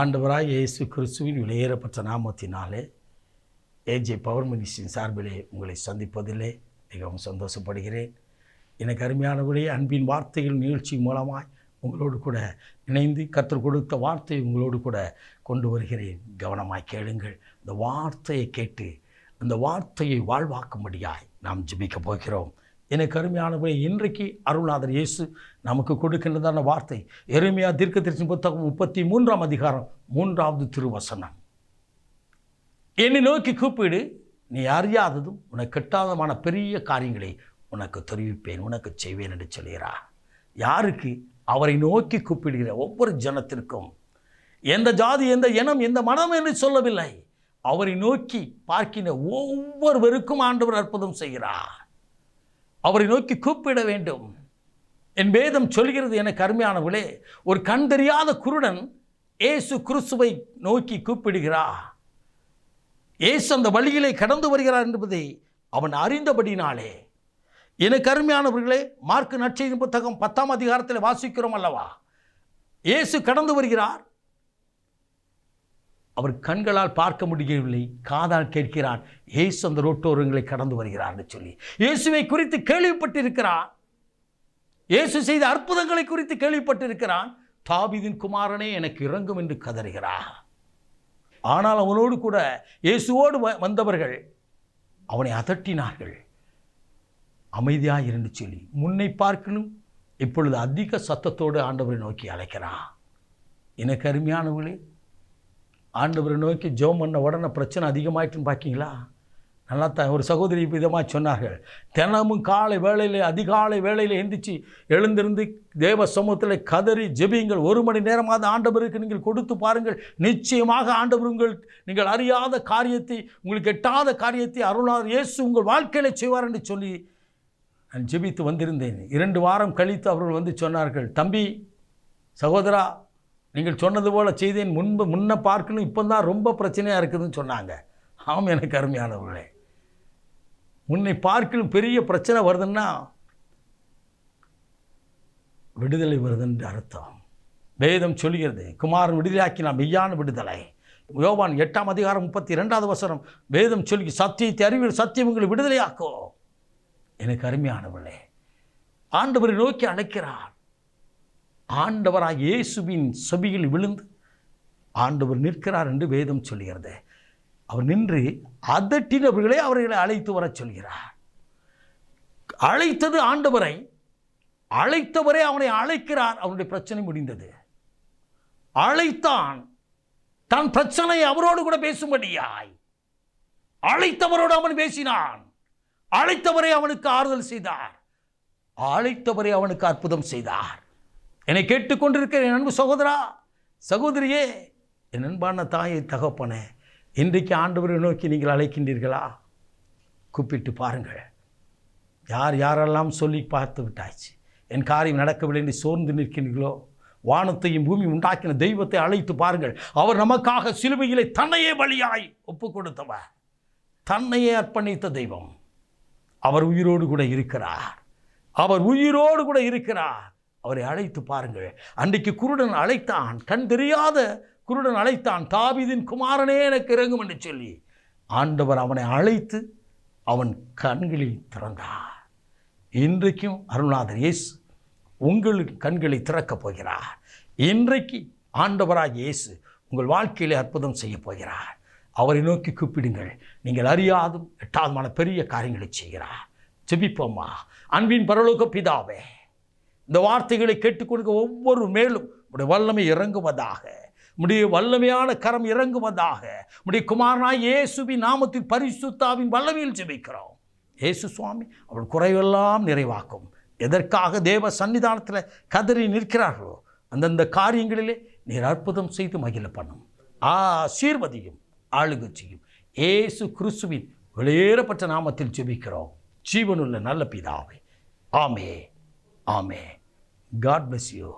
ஆண்டவராக இயேசு கிறிஸ்துவின் வெளியேறப்பட்ட நாமத்தினாலே ஏஜே பவர் மினிஸ்டின் சார்பிலே உங்களை சந்திப்பதிலே மிகவும் சந்தோஷப்படுகிறேன். எனக்கு அருமையானபடி அன்பின் வார்த்தைகள் நிகழ்ச்சி மூலமாய் உங்களோடு கூட இணைந்து கற்றுக் கொடுத்த வார்த்தையை உங்களோடு கூட கொண்டு வருகிறேன். கவனமாய் கேளுங்கள். இந்த வார்த்தையை கேட்டு அந்த வார்த்தையை வாழ்வாக்கும்படியாய் நாம் ஜெபிக்க போகிறோம். எனக்கு அருமையானவர்களே இன்றைக்கு அருள்நாதர் இயேசு நமக்கு கொடுக்கின்றதான வார்த்தை. எருமையா தீர்க்கதரிசி புத்தகம் முப்பத்தி மூன்றாம் அதிகாரம் மூன்றாவது திருவசனம். என்னை நோக்கி கூப்பிடு நீ அறியாததும் உனக்கு கெட்டாதமான பெரிய காரியங்களை உனக்கு தெரிவிப்பேன் உனக்கு செய்வேன் என்று சொல்கிறா யாருக்கு? அவரை நோக்கி கூப்பிடுகிற ஒவ்வொரு ஜனத்திற்கும். எந்த ஜாதி எந்த இனம் எந்த மனம் என்று சொல்லவில்லை. அவரை நோக்கி பார்க்கின்ற ஒவ்வொருவருக்கும் ஆண்டவர் அற்புதம் செய்கிறார். அவரை நோக்கி கூப்பிட வேண்டும். என் வேதம் சொல்கிறது என கருமையானவர்களே ஒரு கண் தெரியாத குருடன் ஏசு குருசுவை நோக்கி கூப்பிடுகிறார். ஏசு அந்த வழியிலே கடந்து வருகிறார் என்பதை அவன் அறிந்தபடினாலே. என கருமையானவர்களே மார்க்கு நற்செய்தி புத்தகம் பத்தாம் அதிகாரத்தில் வாசிக்கிறோம் அல்லவா? இயேசு கடந்து வருகிறார் அவர் கண்களால் பார்க்க முடியவில்லை காதால் கேட்கிறான் இயேசு அந்த ரோட்டோரங்களை கடந்து வருகிறார்னு சொல்லி. இயேசுவை குறித்து கேள்விப்பட்டிருக்கிறான் இயேசு செய்த அற்புதங்களை குறித்து கேள்விப்பட்டிருக்கிறான் தாபிதின் குமாரனே எனக்கு இறங்கும் என்று கதறுகிறார். ஆனால் அவனோடு கூட இயேசுவோடு வ- வந்தவர்கள் அவனை அதட்டினார்கள். அமைதியாக இருந்து சொல்லி முன்னை பார்க்கணும் இப்பொழுது அதிக சத்தத்தோடு ஆண்டவரை நோக்கி அழைக்கிறான் எனக்கு அருமையானவர்களே ஆண்டவரை நோக்கி ஜோம் பண்ண உடனே பிரச்சனை அதிகமாயிட்டுன்னு பார்க்கீங்களா நல்லா தான் ஒரு சகோதரி விதமாக சொன்னார்கள். தினமும் காலை வேளையில் அதிகாலை வேளையில் எந்திரிச்சு எழுந்திருந்து தேவ சமூகத்தில் கதறி ஜெபியுங்கள். ஒரு மணி நேரமாவது ஆண்டவருக்கு நீங்கள் கொடுத்து பாருங்கள். நிச்சயமாக ஆண்டவர் உங்கள் நீங்கள் அறியாத காரியத்தை உங்களுக்கு எட்டாத காரியத்தை அருளார். இயேசு உங்கள் வாழ்க்கையில் செய்வார் என்று சொல்லி நான் ஜெபித்து வந்திருந்தேன். இரண்டு வாரம் கழித்து அவர்கள் வந்து சொன்னார்கள் தம்பி சகோதரா நீங்கள் சொன்னது போல் செய்தேன். முன்பு முன்ன பார்க்கணும் இப்போ தான் ரொம்ப பிரச்சனையாக இருக்குதுன்னு சொன்னாங்க. ஆம் எனக்கு அருமையானவர்களே. முன்னை பார்க்கலும் பெரிய பிரச்சனை வருதுன்னா விடுதலை வருதுன்ற அர்த்தம். வேதம் சொல்கிறது குமாரன் விடுதலையாக்கினா மெய்யான விடுதலை. யோவான் எட்டாம் அதிகாரம் முப்பத்தி ரெண்டாவது வசனம் வேதம் சொல்லி சத்தியத்தை அறிவியல் சத்தியம் உங்களை விடுதலையாக்கோ எனக்கு அருமையானவர்களே ஆண்டவரை நோக்கி அழைக்கிறார். ஆண்டவராக இயேசுவின் செவியில் விழுந்து ஆண்டவர் நிற்கிறார் என்று வேதம் சொல்கிறது. அவர் நின்று அதட்டினவர்களே அவர்களை அழைத்து வரச் சொல்கிறார். அழைத்தது ஆண்டவரை அழைத்தவரே அவனை அழைக்கிறார். அவனுடைய பிரச்சனை முடிந்தது. அழைத்தான். தன் பிரச்சனையை அவரோடு கூட பேசும்படியாய். அழைத்தவரோடு அவன் பேசினான். அழைத்தவரை அவனுக்கு ஆறுதல் செய்தார். அழைத்தவரை அவனுக்கு அற்புதம் செய்தார். என்னை கேட்டுக்கொண்டிருக்கிற என் அன்பு சகோதரா சகோதரியே என் அன்பான தாயை தகப்பனே இன்றைக்கு ஆண்டவரை நோக்கி நீங்கள் அழைக்கின்றீர்களா? கூப்பிட்டு பாருங்கள். யார் யாரெல்லாம் சொல்லி பார்த்து விட்டாச்சு? என் காரியம் நடக்கவில்லை என்று சோர்ந்து நிற்கிறீர்களோ வானத்தையும் பூமி உண்டாக்கின தெய்வத்தை அழைத்து பாருங்கள். அவர் நமக்காக சிலுவையிலே தன்னையே பலியாய் ஒப்பு கொடுத்தவர். தன்னையே அர்ப்பணித்த தெய்வம். அவர் உயிரோடு கூட இருக்கிறார். அவர் உயிரோடு கூட இருக்கிறார். அவரை அழைத்து பாருங்கள். அன்றைக்கு குருடன் அழைத்தான். கண் தெரியாத குருடன் அழைத்தான். தாவீதின் குமாரனே எனக்கு இறங்கும் என்று சொல்லி ஆண்டவர் அவனை அழைத்து அவன் கண்களில் திறந்தார். இன்றைக்கும் அருணாதர் இயேசு உங்களுக்கு கண்களை திறக்கப் போகிறார். இன்றைக்கு ஆண்டவராக இயேசு உங்கள் வாழ்க்கையிலே அற்புதம் செய்யப் போகிறார். அவரை நோக்கி கூப்பிடுங்கள். நீங்கள் அறியாதும் எட்டாதுமான பெரிய காரியங்களை செய்கிறார். செபிப்போம்மா அன்பின் பரலோக பிதாவே இந்த வார்த்தைகளை கேட்டுக்கொண்டு ஒவ்வொரு மேலும் உடைய வல்லமை இறங்குவதாக உடைய வல்லமையான கரம் இறங்குவதாக உடைய குமாரனாய் இயேசுவின் நாமத்தில் பரிசுத்தாவின் வல்லமையில் ஜெபிக்கிறோம். இயேசு சுவாமி அவள் குறைவெல்லாம் நிறைவாக்கும். எதற்காக தேவ சன்னிதானத்தில் கதறி நிற்கிறார்களோ அந்தந்த காரியங்களிலே நீர் அற்புதம் செய்து மகிழ பண்ணும். ஆசீர்வதியும் ஆளுகை செய்யும் ஏசு கிறிஸ்துவின் வெளியேறப்பட்ட நாமத்தில் ஜெபிக்கிறோம். ஜீவனுள்ள நல்ல பிதாவே. ஆமே ஆமே காட் bless you